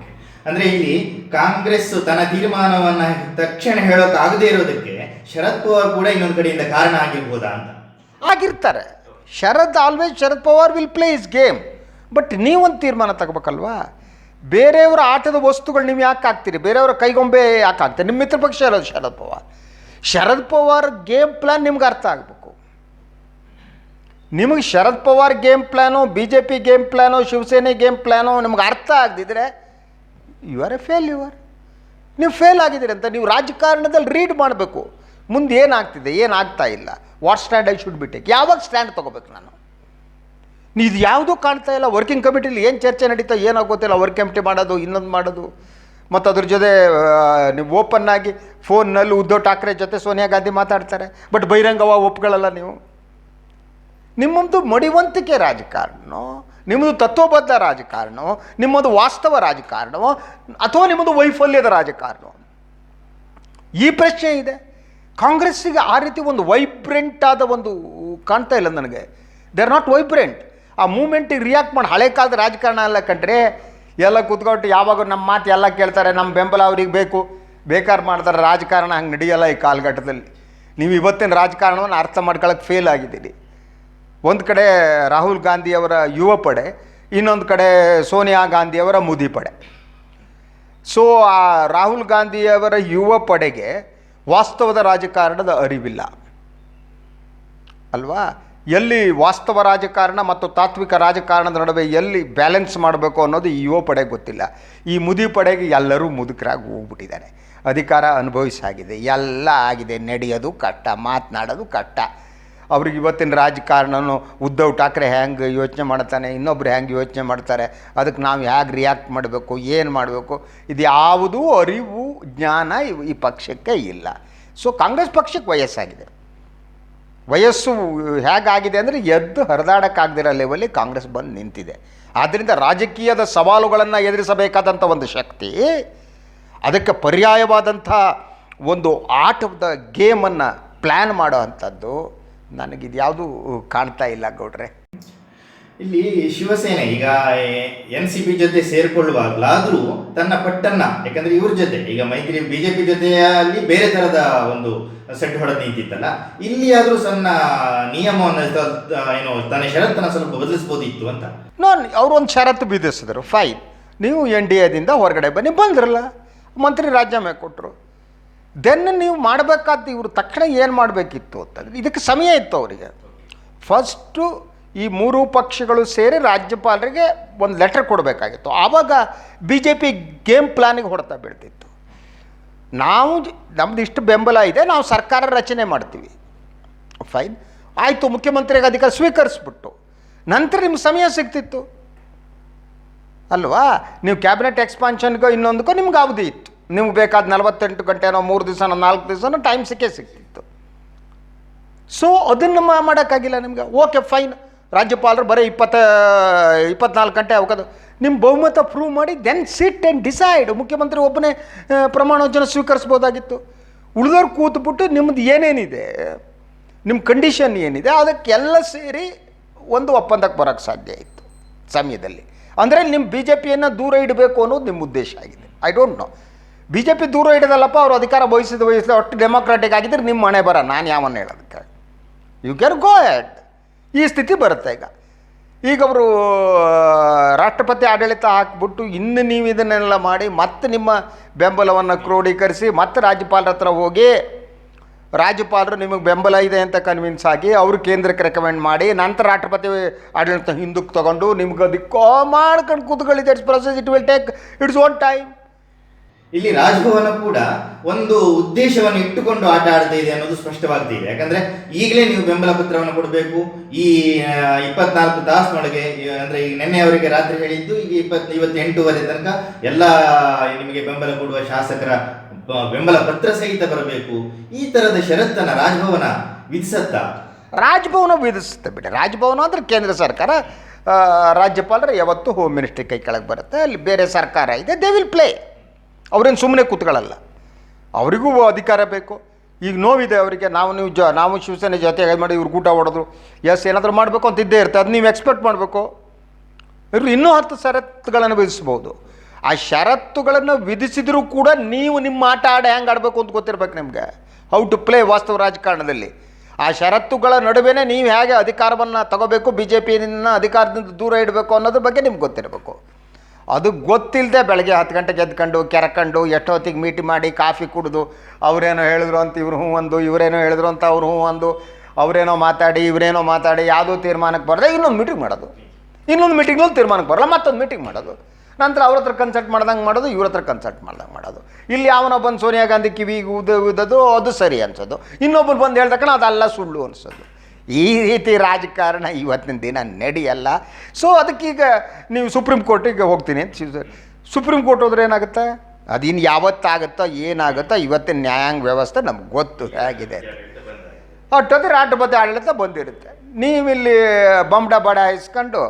ಅಂದ್ರೆ ಇಲ್ಲಿ ಕಾಂಗ್ರೆಸ್ ತನ್ನ ತೀರ್ಮಾನವನ್ನ ತಕ್ಷಣ ಹೇಳೋಕೆ ಆಗದೇ ಇರೋದಕ್ಕೆ ಶರದ್ ಪವಾರ್ ಕೂಡ ಇನ್ನೊಂದು ಕಡೆಯಿಂದ ಕಾರಣ ಆಗಿರ್ಬೋದಾ ಅಂತ. ಆಗಿರ್ತಾರೆ. Sharad always Sharad Pawar will play his game but ನೀವೊಂದು ತೀರ್ಮಾನ ತಗೋಬೇಕಲ್ವಾ? ಬೇರೆಯವರ ಆಟದ ವಸ್ತುಗಳು ನೀವು ಯಾಕೆ ಹಾಕ್ತೀರಿ? ಬೇರೆಯವರ ಕೈಗೊಂಬೆ ಯಾಕೆ ಹಾಕ್ತೀರಿ? ನಿಮ್ಮ ಮಿತ್ರ ಪಕ್ಷ ಇರೋದು ಶರದ್ ಪವಾರ್. ಶರದ್ ಪವಾರ್ ಗೇಮ್ ಪ್ಲ್ಯಾನ್ ನಿಮ್ಗೆ ಅರ್ಥ ಆಗಬೇಕು. ನಿಮಗೆ Sharad Pawar game plan B J P game plan Shiv Sena game plan ನಿಮ್ಗೆ ಅರ್ಥ ಆಗದಿದ್ರೆ ಯು ಆರ್ ಎ ಫೇಲ್ಯೂರ್ ನೀವು ಫೇಲ್ ಆಗಿದ್ದೀರಿ ಅಂತ ನೀವು ರಾಜಕಾರಣದಲ್ಲಿ ರೀಡ್ ಮಾಡಬೇಕು. ಮುಂದೆ ಏನಾಗ್ತಿದೆ ಏನಾಗ್ತಾ ಇಲ್ಲ? What stand I should be take ಯಾವಾಗ ಸ್ಟ್ಯಾಂಡ್ ತೊಗೋಬೇಕು ನಾನು? ಇದು ಯಾವುದೂ ಕಾಣ್ತಾ ಇಲ್ಲ. ವರ್ಕಿಂಗ್ ಕಮಿಟಿಲಿ ಏನು ಚರ್ಚೆ ನಡೀತಾ, ಏನೋ ಗೊತ್ತಿಲ್ಲ ವರ್ಕ್ ಕಮಿಟಿ ಮಾಡೋದು, ಇನ್ನೊಂದು ಮಾಡೋದು. ಮತ್ತು ಅದ್ರ ಜೊತೆ ನೀವು ಓಪನ್ ಆಗಿ ಫೋನ್ನಲ್ಲಿ ಉದ್ಧವ್ ಠಾಕ್ರೆ ಜೊತೆ ಸೋನಿಯಾ ಗಾಂಧಿ ಮಾತಾಡ್ತಾರೆ. ಬಟ್ ಬಹಿರಂಗವ ಒಪ್ಕೊಳ್ಳಲ್ಲ ನೀವು. ನಿಮ್ಮದು ಮಡಿವಂತಿಕೆ ರಾಜಕಾರಣ, ನಿಮ್ಮದು ತತ್ವಬದ್ಧ ರಾಜಕಾರಣ, ನಿಮ್ಮದು ವಾಸ್ತವ ರಾಜಕಾರಣವೋ ಅಥವಾ ನಿಮ್ಮದು ವೈಫಲ್ಯದ ರಾಜಕಾರಣ. ಈ ಪ್ರಶ್ನೆ ಇದೆ. ಕಾಂಗ್ರೆಸ್ಸಿಗೆ ಆ ರೀತಿ ಒಂದು ವೈಬ್ರೆಂಟ್ ಆದ ಒಂದು ಕಾಣ್ತಾ ಇಲ್ಲ ನನಗೆ. ದೇ ಆರ್ ನಾಟ್ ವೈಬ್ರೆಂಟ್ ಆ ಮೂಮೆಂಟಿಗೆ ರಿಯಾಕ್ಟ್ ಮಾಡಿ, ಹಳೆ ಕಾಲದ ರಾಜಕಾರಣ ಎಲ್ಲ ಕಂಡ್ರೆ, ಎಲ್ಲ ಕೂತ್ಕೊಟ್ಟು ಯಾವಾಗ ನಮ್ಮ ಮಾತು ಎಲ್ಲ ಕೇಳ್ತಾರೆ, ನಮ್ಮ ಬೆಂಬಲ ಅವ್ರಿಗೆ ಬೇಕು. ಬೇಕಾರು ಮಾಡ್ತಾರೆ ರಾಜಕಾರಣ ಹಂಗೆ ನಡೆಯಲ್ಲ ಈ ಕಾಲಘಟ್ಟದಲ್ಲಿ. ನೀವು ಇವತ್ತಿನ ರಾಜಕಾರಣವನ್ನು ಅರ್ಥ ಮಾಡ್ಕೊಳ್ಳೋಕೆ ಫೇಲ್ ಆಗಿದ್ದೀರಿ. ಒಂದು ಕಡೆ ರಾಹುಲ್ ಗಾಂಧಿಯವರ ಯುವ ಪಡೆ, ಇನ್ನೊಂದು ಕಡೆ ಸೋನಿಯಾ ಗಾಂಧಿಯವರ ಮುದಿ ಪಡೆ. ಸೊ ಆ ರಾಹುಲ್ ಗಾಂಧಿಯವರ ಯುವ ಪಡೆಗೆ ವಾಸ್ತವದ ರಾಜಕಾರಣದ ಅರಿವಿಲ್ಲ. ಅಲ್ವಾ? ಎಲ್ಲಿ ವಾಸ್ತವ ರಾಜಕಾರಣ ಮತ್ತು ತಾತ್ವಿಕ ರಾಜಕಾರಣದ ನಡುವೆ ಎಲ್ಲಿ ಬ್ಯಾಲೆನ್ಸ್ ಮಾಡಬೇಕು ಅನ್ನೋದು ಈ ಯುವ ಪಡೆಗೆ ಗೊತ್ತಿಲ್ಲ. ಈ ಮುದಿ ಪಡೆಗೆ ಎಲ್ಲರೂ ಮುದುಕರಾಗಿ ಹೋಗ್ಬಿಟ್ಟಿದ್ದಾರೆ. ಅಧಿಕಾರ ಅನುಭವಿಸಾಗಿದೆ. ಎಲ್ಲ ಆಗಿದೆ. ನಡೆಯೋದು ಕಷ್ಟ, ಮಾತನಾಡೋದು ಕಷ್ಟ. ಅವ್ರಿಗೆ ಇವತ್ತಿನ ರಾಜಕಾರಣನೂ ಉದ್ಧವ್ ಠಾಕ್ರೆ ಹ್ಯಾಂಗೆ ಯೋಚನೆ ಮಾಡ್ತಾನೆ, ಇನ್ನೊಬ್ರು ಹ್ಯಾಂಗೆ ಯೋಚನೆ ಮಾಡ್ತಾರೆ, ಅದಕ್ಕೆ ನಾವು ಹೇಗೆ ರಿಯಾಕ್ಟ್ ಮಾಡಬೇಕು, ಏನು ಮಾಡಬೇಕು, ಇದು ಯಾವುದೂ ಅರಿವು, ಜ್ಞಾನ ಈ ಪಕ್ಷಕ್ಕೆ ಇಲ್ಲ. ಸೊ ಕಾಂಗ್ರೆಸ್ ಪಕ್ಷಕ್ಕೆ ವಯಸ್ಸಾಗಿದೆ. ವಯಸ್ಸು ಹೇಗಾಗಿದೆ ಅಂದರೆ ಎದ್ದು ಹರಿದಾಡಕ್ಕಾಗದಿರೋ ಲೆವೆಲ್ಲಿ ಕಾಂಗ್ರೆಸ್ ಬಂದು ನಿಂತಿದೆ. ಆದ್ದರಿಂದ ರಾಜಕೀಯದ ಸವಾಲುಗಳನ್ನು ಎದುರಿಸಬೇಕಾದಂಥ ಒಂದು ಶಕ್ತಿ, ಅದಕ್ಕೆ ಪರ್ಯಾಯವಾದಂಥ ಒಂದು ಆಟದ ಗೇಮನ್ನು ಪ್ಲ್ಯಾನ್ ಮಾಡೋ ಅಂಥದ್ದು ನನಗಿದು ಯಾವುದೂ ಕಾಣ್ತಾ ಇಲ್ಲ ಗೌಡ್ರೆ. ಇಲ್ಲಿ ಶಿವಸೇನೆ, ಈಗ ಎನ್ ಸಿ ಪಿ ಜೊತೆ ಸೇರಿಕೊಳ್ಳುವಾಗಲಾದರೂ ತನ್ನ ಪಟ್ಟನ್ನ, ಯಾಕಂದ್ರೆ ಇವ್ರ ಜೊತೆ, ಈಗ ಮೈತ್ರಿ ಬಿಜೆಪಿ ಜೊತೆಯಲ್ಲಿ ಬೇರೆ ತರದ ಒಂದು ಸೆಟ್ ಹೊಡೆದು ನಿಂತಿತ್ತಲ್ಲ ಇಲ್ಲಿ ಆದ್ರೂ ಸಣ್ಣ ನಿಯಮವನ್ನು ಏನು, ತನ್ನ ಷರತ್ತನ್ನ ಸ್ವಲ್ಪ ಬದಲಿಸ್ಬೋದಿತ್ತು ಅಂತ. ನಾನು ಅವರು ಒಂದು ಷರತ್ತು ಬಿಧಿಸಿದ್ರು ಫೈನ್ ನೀವು ಎನ್ ಡಿ ಎದಿಂದ ಹೊರಗಡೆ ಬನ್ನಿ, ಬಂದ್ರಲ್ಲ, ಮಂತ್ರಿ ರಾಜೀನಾಮೆ ಕೊಟ್ಟರು ದೆನ್ ನೀವು ಮಾಡಬೇಕಾದ ಇವರು ತಕ್ಷಣ ಏನು ಮಾಡಬೇಕಿತ್ತು ಅಂತ, ಇದಕ್ಕೆ ಸಮಯ ಇತ್ತು ಅವರಿಗೆ. ಫಸ್ಟು ಈ ಮೂರೂ ಪಕ್ಷಗಳು ಸೇರಿ ರಾಜ್ಯಪಾಲರಿಗೆ ಒಂದು ಲೆಟರ್ ಕೊಡಬೇಕಾಗಿತ್ತು. ಆವಾಗ ಬಿ ಜೆ ಪಿ ಗೇಮ್ ಪ್ಲಾನಿಗೆ ಹೊಡ್ತಾ ಬೀಳ್ತಿತ್ತು. ನಾವು ನಮ್ದು ಇಷ್ಟು ಬೆಂಬಲ ಇದೆ, ನಾವು ಸರ್ಕಾರ ರಚನೆ ಮಾಡ್ತೀವಿ. ಫೈನ್ ಆಯಿತು, ಮುಖ್ಯಮಂತ್ರಿಗೆ ಅಧಿಕಾರ ಸ್ವೀಕರಿಸ್ಬಿಟ್ಟು. ನಂತರ ನಿಮ್ಗೆ ಸಮಯ ಸಿಗ್ತಿತ್ತು. ಅಲ್ವಾ? ನೀವು ಕ್ಯಾಬಿನೆಟ್ ಎಕ್ಸ್ಪಾನ್ಷನ್ಗೋ ಇನ್ನೊಂದಕ್ಕೋ ನಿಮ್ಗೆ ಅವಧಿ ಇತ್ತು. ನಿಮ್ಗೆ ಬೇಕಾದ ನಲವತ್ತೆಂಟು ಗಂಟೆನೋ ಮೂರು ದಿವಸನೋ ನಾಲ್ಕು ದಿವಸನೋ ಟೈಮ್ ಸಿಕ್ಕೇ ಸಿಗ್ತಿತ್ತು. ಸೊ ಅದನ್ನು ಮಾಡೋಕ್ಕಾಗಿಲ್ಲ ನಿಮ್ಗೆ. ಓಕೆ ಫೈನ್ ರಾಜ್ಯಪಾಲರು ಬರೀ ಇಪ್ಪತ್ತ ಇಪ್ಪತ್ನಾಲ್ಕು ಗಂಟೆ ಅವಕಾಶ ನಿಮ್ಮ ಬಹುಮತ ಪ್ರೂವ್ ಮಾಡಿ ದೆನ್ ಸಿಟ್ ಆ್ಯಂಡ್ ಡಿಸೈಡ್ ಮುಖ್ಯಮಂತ್ರಿ ಒಬ್ಬನೇ ಆ, ಪ್ರಮಾಣ ವಚನ ಸ್ವೀಕರಿಸ್ಬೋದಾಗಿತ್ತು ಉಳಿದವ್ರು ಕೂತ್ಬಿಟ್ಟು ನಿಮ್ಮದು ಏನೇನಿದೆ ನಿಮ್ಮ ಕಂಡೀಷನ್ ಏನಿದೆ ಅದಕ್ಕೆಲ್ಲ ಸೇರಿ ಒಂದು ಒಪ್ಪಂದಕ್ಕೆ ಬರೋಕ್ಕೆ ಸಾಧ್ಯ ಆಯಿತು ಸಮಯದಲ್ಲಿ. ಅಂದರೆ ನಿಮ್ಮ ಬಿ ಜೆ ಪಿಯನ್ನು ದೂರ ಇಡಬೇಕು ಅನ್ನೋದು ನಿಮ್ಮ ಉದ್ದೇಶ ಆಗಿದೆ. I don't know B J P ದೂರ ಇಡೋದಲ್ಲಪ್ಪ ಅವರು ಅಧಿಕಾರ ವಹಿಸಿದ ವಹಿಸಿದ ಒಟ್ಟು ಡೆಮೋಕ್ರಾಟಿಕ್ ಆಗಿದ್ರೆ ನಿಮ್ಮ ಮನೆ ಬರ ನಾನು ಯಾವನ್ನ ಹೇಳೋದಕ್ಕೆ? ಯು ಕ್ಯಾನ್ ಗೋ ಎಟ್ ಈ ಸ್ಥಿತಿ ಬರುತ್ತೆ ಈಗ. ಈಗ ಅವರು ರಾಷ್ಟ್ರಪತಿ ಆಡಳಿತ ಹಾಕ್ಬಿಟ್ಟು ಇನ್ನು ನೀವು ಇದನ್ನೆಲ್ಲ ಮಾಡಿ ಮತ್ತೆ ನಿಮ್ಮ ಬೆಂಬಲವನ್ನು ಕ್ರೋಢೀಕರಿಸಿ ಮತ್ತೆ ರಾಜ್ಯಪಾಲರ ಹತ್ರ ಹೋಗಿ, ರಾಜ್ಯಪಾಲರು ನಿಮಗೆ ಬೆಂಬಲ ಇದೆ ಅಂತ ಕನ್ವಿನ್ಸ್ ಆಗಿ ಅವರು ಕೇಂದ್ರಕ್ಕೆ ರೆಕಮೆಂಡ್ ಮಾಡಿ, ನಂತರ ರಾಷ್ಟ್ರಪತಿ ಆಡಳಿತ ಹಿಂದಕ್ಕೆ ತಗೊಂಡು ನಿಮ್ಗೆ ಅದಕ್ಕೆ ಮಾಡ್ಕೊಂಡು ಕೂತ್ಕೊಳ್ಳಿ that's process it will take its own time ಇಲ್ಲಿ ರಾಜಭವನ ಕೂಡ ಒಂದು ಉದ್ದೇಶವನ್ನು ಇಟ್ಟುಕೊಂಡು ಆಟ ಆಡ್ತಾ ಇದೆ ಅನ್ನೋದು ಸ್ಪಷ್ಟವಾಗ್ತಿದೆ ಯಾಕಂದ್ರೆ ಈಗಲೇ ನೀವು ಬೆಂಬಲ ಪತ್ರವನ್ನು ಕೊಡಬೇಕು. ಈ ಇಪ್ಪತ್ನಾಲ್ಕು ತಾಸಿನೊಳಗೆ ಅಂದ್ರೆ ಈಗ ನಿನ್ನೆ ಅವರಿಗೆ ರಾತ್ರಿ ಹೇಳಿದ್ದು, ಈಗ ಇಪ್ಪತ್ ಇವತ್ತೆಂಟೂವರೆ ತನಕ ಎಲ್ಲ ನಿಮಗೆ ಬೆಂಬಲ ಕೊಡುವ ಶಾಸಕರ ಬೆಂಬಲ ಪತ್ರ ಸಹಿತ ಬರಬೇಕು. ಈ ತರದ ಷರತ್ತನ್ನ ರಾಜಭವನ ವಿಧಿಸುತ್ತ? ರಾಜಭವನ ವಿಧಿಸುತ್ತೆ ಬಿಡಿ. ರಾಜಭವನ ಅಂದ್ರೆ ಕೇಂದ್ರ ಸರ್ಕಾರ ರಾಜ್ಯಪಾಲರು ಯಾವತ್ತು ಹೋಮ್ ಮಿನಿಸ್ಟ್ರಿ ಕೈ ಕೆಳಗೆ ಬರುತ್ತೆ. ಅಲ್ಲಿ ಬೇರೆ ಸರ್ಕಾರ ಇದೆ. ದೇ ವಿಲ್ ಪ್ಲೇ ಅವ್ರೇನು ಸುಮ್ಮನೆ ಕೂತ್ಕೊಳ್ಳಲ್ಲ. ಅವರಿಗೂ ಅಧಿಕಾರ ಬೇಕು. ಈಗ ನೋವಿದೆ ಅವರಿಗೆ, ನಾವು ನೀವು ಜ, ನಾವು ಶಿವಸೇನೆ ಜೊತೆಗೆ ಮಾಡಿ ಇವ್ರು ಊಟ ಹೊಡೆದ್ರು, ಎಸ್ ಏನಾದರೂ ಮಾಡಬೇಕು ಅಂತ ಇದ್ದೇ ಇರುತ್ತೆ, ಅದು ನೀವು ಎಕ್ಸ್ಪೆಕ್ಟ್ ಮಾಡಬೇಕು. ಇವರು ಇನ್ನೂ ಹತ್ತು ಷರತ್ತುಗಳನ್ನು ವಿಧಿಸ್ಬೋದು. ಆ ಷರತ್ತುಗಳನ್ನು ವಿಧಿಸಿದರೂ ಕೂಡ ನೀವು ನಿಮ್ಮ ಆಟ ಆಡ ಹೆಂಗೆ ಆಡಬೇಕು ಅಂತ ಗೊತ್ತಿರ್ಬೇಕು ನಿಮಗೆ. ಹೌ ಟು ಪ್ಲೇ ವಾಸ್ತವ ರಾಜಕಾರಣದಲ್ಲಿ. ಆ ಷರತ್ತುಗಳ ನಡುವೆನೇ ನೀವು ಹೇಗೆ ಅಧಿಕಾರವನ್ನು ತಗೋಬೇಕು ಬಿ ಜೆ ಪಿನ ಅಧಿಕಾರದಿಂದ ದೂರ ಇಡಬೇಕು ಅನ್ನೋದ್ರ ಬಗ್ಗೆ ನಿಮ್ಗೆ ಗೊತ್ತಿರಬೇಕು. ಅದು ಗೊತ್ತಿಲ್ಲದೆ ಬೆಳಗ್ಗೆ ಹತ್ತು ಗಂಟೆಗೆ ಎದ್ಕೊಂಡು ಕೆರಕೊಂಡು ಎಷ್ಟೊತ್ತಿಗೆ ಮೀಟ್ ಮಾಡಿ ಕಾಫಿ ಕುಡಿದು, ಅವರೇನೋ ಹೇಳಿದ್ರು ಅಂತ ಇವ್ರು ಹ್ಞೂ ಅಂದು, ಇವರೇನೋ ಹೇಳಿದ್ರು ಅಂತ ಅವ್ರು ಹ್ಞೂ ಅಂದು, ಅವರೇನೋ ಮಾತಾಡಿ, ಇವರೇನೋ ಮಾತಾಡಿ, ಯಾವುದೋ ತೀರ್ಮಾನಕ್ಕೆ ಬರದೆ ಇನ್ನೊಂದು ಮೀಟಿಂಗ್ ಮಾಡೋದು. ಇನ್ನೊಂದು ಮೀಟಿಂಗ್ನೂ ತೀರ್ಮಾನಕ್ಕೆ ಬರಲ್ಲ, ಮತ್ತೊಂದು ಮೀಟಿಂಗ್ ಮಾಡೋದು. ನಂತರ ಅವ್ರ ಹತ್ರ ಕನ್ಸಲ್ಟ್ ಮಾಡ್ದಂಗೆ ಮಾಡೋದು, ಇವ್ರ ಹತ್ರ ಕನ್ಸಲ್ಟ್ ಮಾಡ್ದಂಗೆ ಮಾಡೋದು. ಇಲ್ಲಿ ಯಾವನೋ ಬಂದು ಸೋನಿಯಾ ಗಾಂಧಿ ಕಿವಿಗೆ ಉದ ಉದೋದು ಅದು ಸರಿ ಅನ್ಸೋದು. ಇನ್ನೊಬ್ಬರು ಬಂದು ಹೇಳ್ದಕ್ಕಣ ಅದೆಲ್ಲ ಸುಳ್ಳು ಅನ್ಸೋದು. ಈ ರೀತಿ ರಾಜಕಾರಣ ಇವತ್ತಿನ ದಿನ ನಡೆಯಲ್ಲ. ಸೊ ಅದಕ್ಕೀಗ ನೀವು ಸುಪ್ರೀಂ ಕೋರ್ಟಿಗೆ ಹೋಗ್ತೀನಿ ಅಂತ ಸುಪ್ರೀಂ ಕೋರ್ಟ್ ಹೋದ್ರೆ ಏನಾಗುತ್ತೆ? ಅದಿನ್ನು ಯಾವತ್ತಾಗುತ್ತೋ, ಏನಾಗುತ್ತೋ, ಇವತ್ತಿನ ನ್ಯಾಯಾಂಗ ವ್ಯವಸ್ಥೆ ನಮ್ಗೆ ಗೊತ್ತು ಹೇಗಿದೆ ಅಷ್ಟೊತ್ತು ರಾಷ್ಟ್ರಪತಿ ಆಡಳಿತ ಬಂದಿರುತ್ತೆ. ನೀವಿಲ್ಲಿ ಬಂಬಡ ಬಡ ಹಾಯಿಸ್ಕೊಂಡು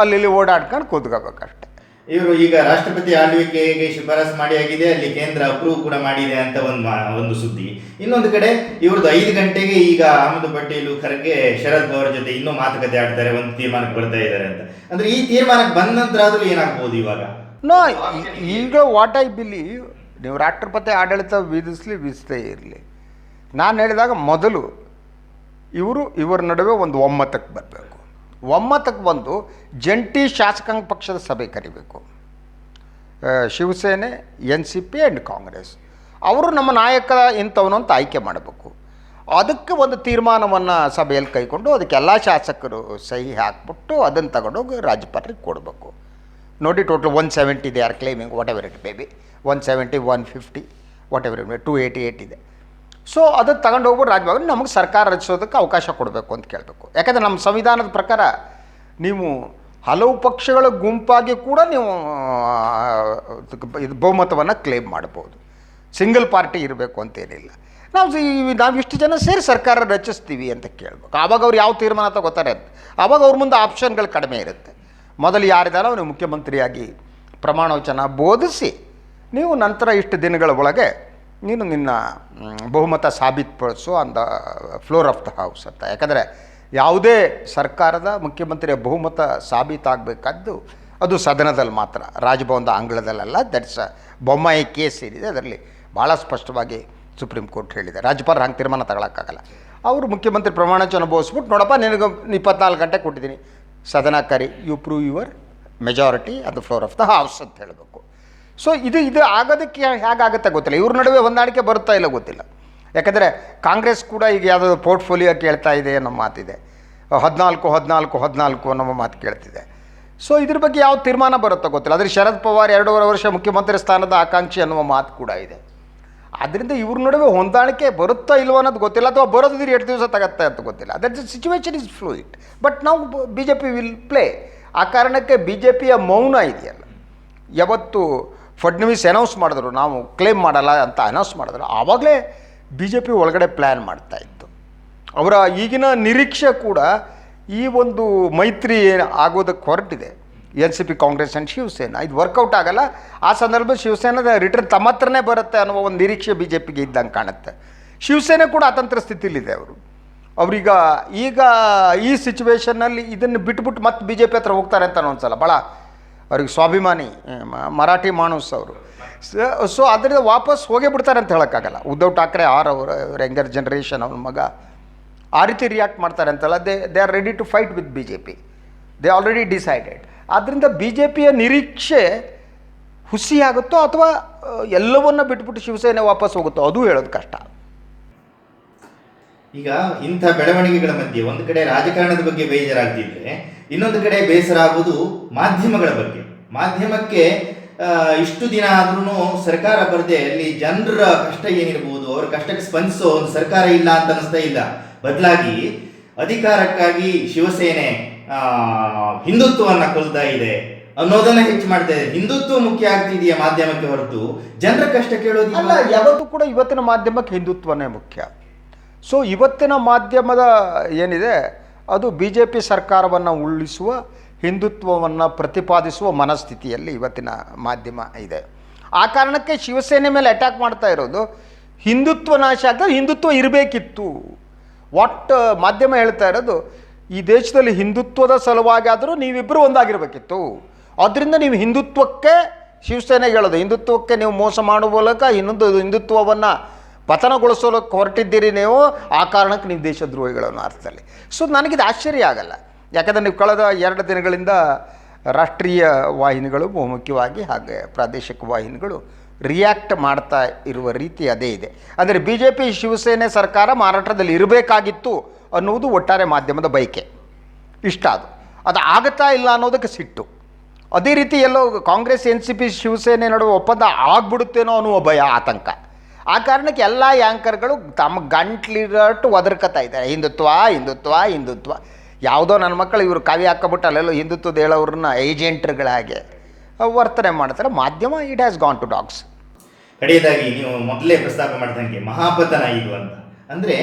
ಅಲ್ಲಿ ಇಲ್ಲಿ ಓಡಾಡ್ಕೊಂಡು ಕೂತ್ಕೋಬೇಕಷ್ಟೆ. ಇವರು ಈಗ ರಾಷ್ಟ್ರಪತಿ ಆಳ್ವಿಕೆಗೆ ಶಿಫಾರಸು ಮಾಡಿ ಆಗಿದೆ, ಅಲ್ಲಿ ಕೇಂದ್ರ ಅಪ್ರೂವ್ ಕೂಡ ಮಾಡಿದೆ ಅಂತ ಒಂದು ಒಂದು ಸುದ್ದಿ. ಇನ್ನೊಂದು ಕಡೆ, ಇವ್ರದ್ದು ಐದು ಗಂಟೆಗೆ ಈಗ ಅಹಮದ್ ಪಟೇಲು ಖರ್ಗೆ ಶರದ್ ಪವಾರ್ ಜೊತೆ ಇನ್ನೂ ಮಾತುಕತೆ ಆಡ್ತಾರೆ, ಒಂದು ತೀರ್ಮಾನಕ್ಕೆ ಬರ್ತಾ ಇದ್ದಾರೆ ಅಂತ. ಅಂದ್ರೆ ಈ ತೀರ್ಮಾನಕ್ಕೆ ಬಂದ ನಂತರ ಆದ್ರೂ ಏನಾಗ್ಬೋದು ಇವಾಗ? ನೋ ಈಗ ವಾಟ್ ಐ ಬಿಲೀವ್ ನೀವು ರಾಷ್ಟ್ರಪತಿ ಆಡಳಿತ ವಿಧಿಸ್ಲಿ, ವಿಧಿಸದೇ ಇರಲಿ. ನಾನು ಹೇಳಿದಾಗ ಮೊದಲು ಇವರು, ಇವರ ನಡುವೆ ಒಂದು ಒಮ್ಮತಕ್ಕೆ ಬರಬೇಕು. ಒಮ್ಮತಕ್ಕೆ ಬಂದು ಜಂಟಿ ಶಾಸಕಾಂಗ ಪಕ್ಷದ ಸಭೆ ಕರಿಬೇಕು. Shiv Sena, N C P and Congress. ಅವರು ನಮ್ಮ ನಾಯಕ ಇಂಥವನು ಅಂತ ಆಯ್ಕೆ ಮಾಡಬೇಕು. ಅದಕ್ಕೆ ಒಂದು ತೀರ್ಮಾನವನ್ನು ಸಭೆಯಲ್ಲಿ ಕೈಕೊಂಡು ಅದಕ್ಕೆಲ್ಲ ಶಾಸಕರು ಸಹಿ ಹಾಕ್ಬಿಟ್ಟು ಅದನ್ನು ತಗೊಂಡೋಗಿ ರಾಜ್ಯಪಾಲರಿಗೆ ಕೊಡಬೇಕು. ನೋಡಿ ಟೋಟಲ್ ಒನ್ ಸೆವೆಂಟಿ ಇದೆ are claiming whatever it may be one seventy one fifty whatever it two eighty eight ಇದೆ. ಸೊ ಅದನ್ನು ತಗೊಂಡು ಹೋಗ್ಬಿಟ್ಟು ರಾಜ್ಯಭಾಗ ನಮಗೆ ಸರ್ಕಾರ ರಚಿಸೋದಕ್ಕೆ ಅವಕಾಶ ಕೊಡಬೇಕು ಅಂತ ಕೇಳಬೇಕು. ಯಾಕಂದರೆ ನಮ್ಮ ಸಂವಿಧಾನದ ಪ್ರಕಾರ ನೀವು ಹಲವು ಪಕ್ಷಗಳ ಗುಂಪಾಗಿ ಕೂಡ ನೀವು ಇದು ಬಹುಮತವನ್ನು ಕ್ಲೇಮ್ ಮಾಡ್ಬೋದು. ಸಿಂಗಲ್ ಪಾರ್ಟಿ ಇರಬೇಕು ಅಂತೇನಿಲ್ಲ ನಾವು ಈ- ನಾವು ಇಷ್ಟು ಜನ ಸೇರಿ ಸರ್ಕಾರ ರಚಿಸ್ತೀವಿ ಅಂತ ಕೇಳಬೇಕು. ಆವಾಗ ಅವ್ರು ಯಾವ ತೀರ್ಮಾನ ತಗೋತಾರೆ ಅಂತ. ಆವಾಗ ಅವ್ರ ಮುಂದೆ ಆಪ್ಷನ್ಗಳು ಕಡಿಮೆ ಇರುತ್ತೆ. ಮೊದಲು ಯಾರಿದ್ದಾರೋ ಅವನು ಮುಖ್ಯಮಂತ್ರಿಯಾಗಿ ಪ್ರಮಾಣವಚನ ಬೋಧಿಸಿ ನೀವು ನಂತರ ಇಷ್ಟು ದಿನಗಳ ಒಳಗೆ ನೀನು ನಿನ್ನ ಬಹುಮತ ಸಾಬೀತುಪಡಿಸು on the floor of the house ಅಂತ. ಯಾಕಂದರೆ ಯಾವುದೇ ಸರ್ಕಾರದ ಮುಖ್ಯಮಂತ್ರಿಯ ಬಹುಮತ ಸಾಬೀತಾಗಬೇಕಾದ್ದು ಅದು ಸದನದಲ್ಲಿ ಮಾತ್ರ. ರಾಜಭವನದ ಅಂಗಳದಲ್ಲ ದಟ್ಸ್ ಬೊಮ್ಮಾಯಿ ಕೇಸ್ ಏನಿದೆ, ಅದರಲ್ಲಿ ಭಾಳ ಸ್ಪಷ್ಟವಾಗಿ ಸುಪ್ರೀಂ ಕೋರ್ಟ್ ಹೇಳಿದೆ. ರಾಜ್ಯಪಾಲರು ಹಂಗೆ ತೀರ್ಮಾನ ತಗೊಳಕ್ಕಾಗಲ್ಲ. ಅವರು ಮುಖ್ಯಮಂತ್ರಿ ಪ್ರಮಾಣವಚನ ಅನುಭವಿಸ್ಬಿಟ್ಟು ನೋಡಪ್ಪ, ನಿನಗೆ ಇಪ್ಪತ್ನಾಲ್ಕು ಗಂಟೆ ಕೊಟ್ಟಿದ್ದೀನಿ. ಸದನ ಕರಿ ಯು ಪ್ರೂವ್ ಯುವರ್ ಮೆಜಾರಿಟಿ ಅದು ಫ್ಲೋರ್ ಆಫ್ ದ ಹೌಸ್ ಅಂತ ಹೇಳಬೇಕು. ಸೊ ಇದು ಇದು ಆಗೋದಕ್ಕೆ ಹೇಗಾಗುತ್ತೆ ಗೊತ್ತಿಲ್ಲ. ಇವ್ರ ನಡುವೆ ಹೊಂದಾಣಿಕೆ ಬರುತ್ತಾ ಇಲ್ಲ ಗೊತ್ತಿಲ್ಲ. ಯಾಕಂದರೆ ಕಾಂಗ್ರೆಸ್ ಕೂಡ ಈಗ ಯಾವುದಾದ್ರು ಪೋರ್ಟ್ಫೋಲಿಯೋ ಕೇಳ್ತಾ ಇದೆ ಅನ್ನೋ ಮಾತಿದೆ. ಹದಿನಾಲ್ಕು ಹದಿನಾಲ್ಕು ಹದಿನಾಲ್ಕು ಅನ್ನೋ ಮಾತು ಕೇಳ್ತಿದೆ. ಸೊ ಇದ್ರ ಬಗ್ಗೆ ಯಾವ ತೀರ್ಮಾನ ಬರುತ್ತೋ ಗೊತ್ತಿಲ್ಲ. ಆದರೆ ಶರದ್ ಪವಾರ್ ಎರಡೂವರೆ ವರ್ಷ ಮುಖ್ಯಮಂತ್ರಿ ಸ್ಥಾನದ ಆಕಾಂಕ್ಷಿ ಅನ್ನುವ ಮಾತು ಕೂಡ ಇದೆ. ಆದ್ದರಿಂದ ಇವ್ರ ನಡುವೆ ಹೊಂದಾಣಿಕೆ ಬರುತ್ತಾ ಇಲ್ವೋ ಅನ್ನೋದು ಗೊತ್ತಿಲ್ಲ. ಅಥವಾ ಬರೋದಿದ್ರೆ ಎರಡು ದಿವಸ ತಗತ್ತೆ ಅಂತ ಗೊತ್ತಿಲ್ಲ. That situation is fluid but ನಾವು B J P will play ಆ ಕಾರಣಕ್ಕೆ ಬಿ ಜೆ ಪಿಯ ಮೌನ ಇದೆಯಲ್ಲ. ಯಾವತ್ತು ಫಡ್ನವೀಸ್ ಅನೌನ್ಸ್ ಮಾಡಿದ್ರು, ನಾವು ಕ್ಲೇಮ್ ಮಾಡಲ್ಲ ಅಂತ ಅನೌನ್ಸ್ ಮಾಡಿದ್ರು. ಆವಾಗಲೇ ಬಿ ಜೆ ಪಿ ಒಳಗಡೆ ಪ್ಲ್ಯಾನ್ ಮಾಡ್ತಾ ಇತ್ತು. ಅವರ ಈಗಿನ ನಿರೀಕ್ಷೆ ಕೂಡ ಈ ಒಂದು ಮೈತ್ರಿ ಆಗೋದಕ್ಕೆ ಹೊರಟಿದೆ. N C P Congress and Shiv Sena ಇದು ವರ್ಕೌಟ್ ಆಗಲ್ಲ. ಆ ಸಂದರ್ಭದಲ್ಲಿ ಶಿವಸೇನಾದ ರಿಟರ್ನ್ ತಮ್ಮ ಹತ್ರನೇ ಬರುತ್ತೆ ಅನ್ನೋ ಒಂದು ನಿರೀಕ್ಷೆ ಬಿ ಜೆ ಪಿಗೆ ಇದ್ದಂಗೆ ಕಾಣುತ್ತೆ. ಶಿವಸೇನೆ ಕೂಡ ಅತಂತ್ರ ಸ್ಥಿತಿಲಿದೆ ಅವರು. ಅವ್ರೀಗ ಈಗ ಈ ಸಿಚುವೇಷನ್ನಲ್ಲಿ ಇದನ್ನು ಬಿಟ್ಬಿಟ್ಟು ಮತ್ತೆ ಬಿ ಜೆ ಪಿ ಹತ್ರ ಹೋಗ್ತಾರೆ ಅಂತ ಅನ್ಸಲ್ಲ ಭಾಳ ಅವ್ರಿಗೆ ಸ್ವಾಭಿಮಾನಿ ಮರಾಠಿ ಮಾಣೂಸ್ ಅವರು. ಸೊ ಅದರಿಂದ ವಾಪಸ್ ಹೋಗೇ ಬಿಡ್ತಾರೆ ಅಂತ ಹೇಳೋಕ್ಕಾಗಲ್ಲ. ಉದ್ಧವ್ ಠಾಕ್ರೆ ಆರ್ ಅವರು ಯಂಗರ್ ಜನ್ರೇಷನ್ ಅವ್ರ ಮಗ. ಆ ರೀತಿ ರಿಯಾಕ್ಟ್ ಮಾಡ್ತಾರೆ ಅಂತಲ್ಲ, they they are ready to fight with B J P they already decided ಆದ್ದರಿಂದ ಬಿ ಜೆ ಪಿಯ ನಿರೀಕ್ಷೆ ಹುಸಿಯಾಗುತ್ತೋ ಅಥವಾ ಎಲ್ಲವನ್ನ ಬಿಟ್ಬಿಟ್ಟು ಶಿವಸೇನೆ ವಾಪಸ್ ಹೋಗುತ್ತೋ ಅದು ಹೇಳೋದು ಕಷ್ಟ. ಈಗ ಇಂಥ ಬೆಳವಣಿಗೆಗಳ ಮಧ್ಯೆ ಒಂದು ಕಡೆ ರಾಜಕಾರಣದ ಬಗ್ಗೆ ಬೇಜಾರಾಗ್ತಿದ್ರೆ ಇನ್ನೊಂದು ಕಡೆ ಬೇಸರ ಆಗುವುದು ಮಾಧ್ಯಮಗಳ ಬಗ್ಗೆ. ಮಾಧ್ಯಮಕ್ಕೆ ಇಷ್ಟು ದಿನ ಆದ್ರೂ ಸರ್ಕಾರ ಬರದೆ ಅಲ್ಲಿ ಜನರ ಕಷ್ಟ ಏನಿರಬಹುದು ಅವರ ಕಷ್ಟಕ್ಕೆ ಸ್ಪಂದಿಸೋ ಒಂದು ಸರ್ಕಾರ ಇಲ್ಲ ಅಂತ ಅನಿಸ್ತಾ ಇಲ್ಲ. ಬದಲಾಗಿ ಅಧಿಕಾರಕ್ಕಾಗಿ ಶಿವಸೇನೆ ಹಿಂದುತ್ವವನ್ನ ಕೊಲ್ತಾ ಇದೆ ಅನ್ನೋದನ್ನ ಹೆಚ್ಚು ಮಾಡ್ತಾ ಇದೆ. ಹಿಂದುತ್ವ ಮುಖ್ಯ ಆಗ್ತಿದೆಯಾ ಮಾಧ್ಯಮಕ್ಕೆ ಹೊರತು? ಜನರ ಕಷ್ಟ ಕೇಳೋದಿಲ್ಲ ಯಾವತ್ತೂ ಕೂಡ ಇವತ್ತಿನ ಮಾಧ್ಯಮಕ್ಕೆ ಹಿಂದುತ್ವನೇ ಮುಖ್ಯ. ಸೊ ಇವತ್ತಿನ ಮಾಧ್ಯಮದ ಏನಿದೆ ಅದು ಬಿ ಜೆ ಪಿ ಸರ್ಕಾರವನ್ನು ಉಳಿಸುವ ಹಿಂದುತ್ವವನ್ನು ಪ್ರತಿಪಾದಿಸುವ ಮನಸ್ಥಿತಿಯಲ್ಲಿ ಇವತ್ತಿನ ಮಾಧ್ಯಮ ಇದೆ. ಆ ಕಾರಣಕ್ಕೆ ಶಿವಸೇನೆ ಮೇಲೆ ಅಟ್ಯಾಕ್ ಮಾಡ್ತಾ ಇರೋದು, ಹಿಂದುತ್ವ ನಾಶ ಆಗ್ತದೆ ಹಿಂದುತ್ವ ಇರಬೇಕಿತ್ತು. ವಾಟ್ ಮಾಧ್ಯಮ ಹೇಳ್ತಾ ಇರೋದು, ಈ ದೇಶದಲ್ಲಿ ಹಿಂದುತ್ವದ ಸಲುವಾಗಿ ಆದರೂ ನೀವಿಬ್ಬರು ಒಂದಾಗಿರಬೇಕಿತ್ತು. ಅದರಿಂದ ನೀವು ಹಿಂದುತ್ವಕ್ಕೆ, ಶಿವಸೇನೆಗೆ ಹೇಳೋದು, ಹಿಂದುತ್ವಕ್ಕೆ ನೀವು ಮೋಸ ಮಾಡುವ ಮೂಲಕ ಇನ್ನೊಂದು ಹಿಂದುತ್ವವನ್ನು ಪತನಗೊಳಿಸೋಲಕ್ಕೆ ಹೊರಟಿದ್ದೀರಿ ನೀವು, ಆ ಕಾರಣಕ್ಕೆ ನೀವು ದೇಶದ್ರೋಹಿಗಳು ಅನ್ನೋ ಅರ್ಥದಲ್ಲಿ ಸೊ ನನಗಿದು ಆಶ್ಚರ್ಯ ಆಗಲ್ಲ. ಯಾಕಂದರೆ ನೀವು ಕಳೆದ ಎರಡು ದಿನಗಳಿಂದ ರಾಷ್ಟ್ರೀಯ ವಾಹಿನಿಗಳು, ಬಹುಮುಖ್ಯವಾಗಿ ಹಾಗೆ ಪ್ರಾದೇಶಿಕ ವಾಹಿನಿಗಳು ರಿಯಾಕ್ಟ್ ಮಾಡ್ತಾ ಇರುವ ರೀತಿ ಅದೇ ಇದೆ. ಅಂದರೆ ಬಿ ಜೆ ಪಿ ಶಿವಸೇನೆ ಸರ್ಕಾರ ಮಾರಾಟದಲ್ಲಿ ಇರಬೇಕಾಗಿತ್ತು ಅನ್ನುವುದು ಒಟ್ಟಾರೆ ಮಾಧ್ಯಮದ ಬಯಕೆ. ಇಷ್ಟ ಅದು. ಅದು ಆಗುತ್ತಾ ಇಲ್ಲ ಅನ್ನೋದಕ್ಕೆ ಸಿಟ್ಟು. ಅದೇ ರೀತಿ ಎಲ್ಲೋ Congress, N C P, Shivsena ನಡುವೆ ಒಪ್ಪಂದ ಆಗ್ಬಿಡುತ್ತೇನೋ ಅನ್ನುವ ಭಯ, ಆತಂಕ. ಆ ಕಾರಣಕ್ಕೆ ಎಲ್ಲ ಯಾಂಕರ್ಗಳು ತಮ್ಮ ಗಂಟ್ಲಿರಟ್ಟು ಒದರ್ಕೋತಾ ಇದ್ದಾರೆ. ಹಿಂದುತ್ವ ಹಿಂದುತ್ವ ಹಿಂದುತ್ವ. ಯಾವುದೋ ನನ್ನ ಮಕ್ಕಳು ಇವರು ಕವಿ ಹಾಕ್ಕೊಬಿಟ್ಟು ಅಲ್ಲೆಲ್ಲೋ ಹಿಂದುತ್ವದ ಹೇಳೋರನ್ನ ಏಜೆಂಟ್ರುಗಳ ಹಾಗೆ ವರ್ತನೆ ಮಾಡ್ತಾರೆ. ಮಾಧ್ಯಮ it has gone to dogs ಕಡೆಯದಾಗಿ ನೀವು ಮೊದಲೇ ಪ್ರಸ್ತಾಪ ಮಾಡಿದಂಗೆ ಮಹಾಪತನ ಇದು ಅಂತ. ಅಂದರೆ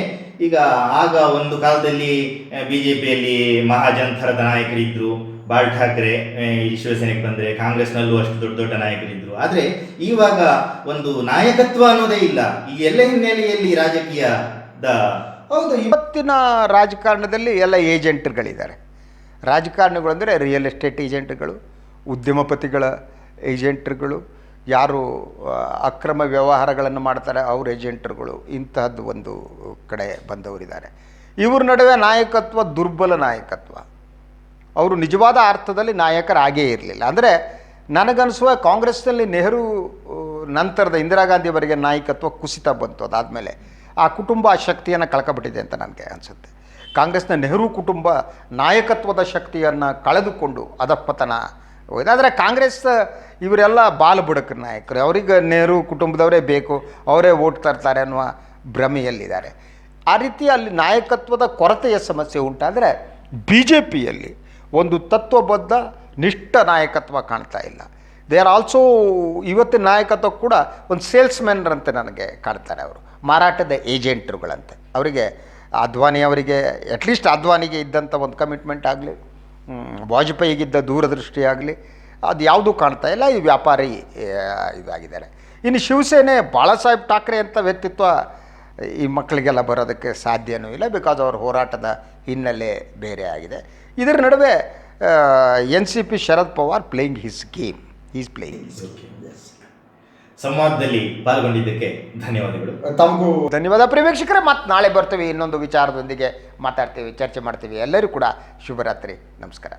ಈಗ ಆಗ ಒಂದು ಕಾಲದಲ್ಲಿ ಬಿ ಜೆ ಮಹಾಜನ್ ಥರದ ನಾಯಕರಿದ್ರು. ಬಾಳ್ ಠಾಕ್ರೆ ಶಿವಸೇನೆಗೆ ಬಂದ್ರೆ ಕಾಂಗ್ರೆಸ್ನಲ್ಲೂ ಅಷ್ಟು ದೊಡ್ಡ ದೊಡ್ಡ ನಾಯಕರಿದ್ರು. ಆದರೆ ಇವಾಗ ಒಂದು ನಾಯಕತ್ವ ಅನ್ನೋದೇ ಇಲ್ಲ. ಈ ಎಲ್ಲ ಹಿನ್ನೆಲೆಯಲ್ಲಿ ರಾಜಕೀಯದ ಹೌದು, ಇವತ್ತಿನ ರಾಜಕಾರಣದಲ್ಲಿ ಎಲ್ಲ ಏಜೆಂಟ್ಗಳಿದ್ದಾರೆ. ರಾಜಕಾರಣಿಗಳು ಅಂದರೆ ರಿಯಲ್ ಎಸ್ಟೇಟ್ ಏಜೆಂಟ್ಗಳು ಉದ್ಯಮಪತಿಗಳ ಏಜೆಂಟ್ರುಗಳು ಯಾರು ಅಕ್ರಮ ವ್ಯವಹಾರಗಳನ್ನು ಮಾಡ್ತಾರೆ ಅವ್ರ ಏಜೆಂಟ್ರುಗಳು ಇಂತಹದ್ದು ಒಂದು ಕಡೆ ಬಂದವರಿದ್ದಾರೆ. ಇವ್ರ ನಡುವೆ ನಾಯಕತ್ವ ದುರ್ಬಲ ನಾಯಕತ್ವ. ಅವರು ನಿಜವಾದ ಅರ್ಥದಲ್ಲಿ ನಾಯಕರಾಗೇ ಇರಲಿಲ್ಲ. ಅಂದರೆ ನನಗನ್ನಿಸುವ ಕಾಂಗ್ರೆಸ್ನಲ್ಲಿ ನೆಹರು ನಂತರದ ಇಂದಿರಾ ಗಾಂಧಿಯವರಿಗೆ ನಾಯಕತ್ವ ಕುಸಿತ ಬಂತು ಅದಾದಮೇಲೆ. ಆ ಕುಟುಂಬ ಆ ಶಕ್ತಿಯನ್ನು ಕಳ್ಕೊಬಿಟ್ಟಿದೆ ಅಂತ ನನಗೆ ಅನಿಸುತ್ತೆ. ಕಾಂಗ್ರೆಸ್ನ ನೆಹರು ಕುಟುಂಬ ನಾಯಕತ್ವದ ಶಕ್ತಿಯನ್ನು ಕಳೆದುಕೊಂಡು ಅದಪ್ಪತನ ಹೋಗಿದೆ. ಆದರೆ ಕಾಂಗ್ರೆಸ್ ಇವರೆಲ್ಲ ಬಾಲು ಬುಡಕ ನಾಯಕರು. ಅವರಿಗೆ ನೆಹರು ಕುಟುಂಬದವರೇ ಬೇಕು, ಅವರೇ ಓಟ್ ತರ್ತಾರೆ ಅನ್ನುವ ಭ್ರಮೆಯಲ್ಲಿದ್ದಾರೆ. ಆ ರೀತಿ ಅಲ್ಲಿ ನಾಯಕತ್ವದ ಕೊರತೆಯ ಸಮಸ್ಯೆ ಉಂಟಾದರೆ ಬಿ ಜೆ ಪಿಯಲ್ಲಿ ಒಂದು ತತ್ವಬದ್ಧ ನಿಷ್ಠ ನಾಯಕತ್ವ ಕಾಣ್ತಾ ಇಲ್ಲ. ದೇ ಆರ್ ಆಲ್ಸೋ ಇವತ್ತಿನ ನಾಯಕತ್ವ ಕೂಡ ಒಂದು ಸೇಲ್ಸ್ಮೆನ್ರಂತೆ ನನಗೆ ಕಾಣ್ತಾರೆ ಅವರು. ಮಾರಾಟದ ಏಜೆಂಟ್ರುಗಳಂತೆ ಅವರಿಗೆ ಅದ್ವಾನಿ ಅವರಿಗೆ ಅಟ್ಲೀಸ್ಟ್ ಅದ್ವಾನಿಗೆ ಇದ್ದಂಥ ಒಂದು ಕಮಿಟ್ಮೆಂಟ್ ಆಗಲಿ ವಾಜಪೇಯಿಗಿದ್ದ ದೂರದೃಷ್ಟಿಯಾಗಲಿ ಅದು ಯಾವುದೂ ಕಾಣ್ತಾ ಇಲ್ಲ, ಈ ವ್ಯಾಪಾರಿ ಇದಾಗಿದ್ದಾರೆ. ಇನ್ನು ಶಿವಸೇನೆ, ಬಾಳಾಸಾಹೇಬ್ ಠಾಕ್ರೆ ಅಂತ ವ್ಯಕ್ತಿತ್ವ ಈ ಮಕ್ಕಳಿಗೆಲ್ಲ ಬರೋದಕ್ಕೆ ಸಾಧ್ಯವೂ ಇಲ್ಲ ಬಿಕಾಸ್ ಅವ್ರ ಹೋರಾಟದ ಹಿನ್ನೆಲೆ ಬೇರೆ ಆಗಿದೆ. ಇದರ ನಡುವೆ N C P Sharad Pawar playing his game is playing ಸಂವಾದದಲ್ಲಿ ಪಾಲ್ಗೊಂಡಿದ್ದಕ್ಕೆ ಧನ್ಯವಾದಗಳು. ತಮಗೂ ಧನ್ಯವಾದ ಪ್ರೇಕ್ಷಕರೇ ಮತ್ತೆ ಮತ್ತು ನಾಳೆ ಬರ್ತೀವಿ ಇನ್ನೊಂದು ವಿಚಾರದೊಂದಿಗೆ ಮಾತಾಡ್ತೀವಿ ಚರ್ಚೆ ಮಾಡ್ತೀವಿ. ಎಲ್ಲರೂ ಕೂಡ ಶುಭರಾತ್ರಿ ನಮಸ್ಕಾರ.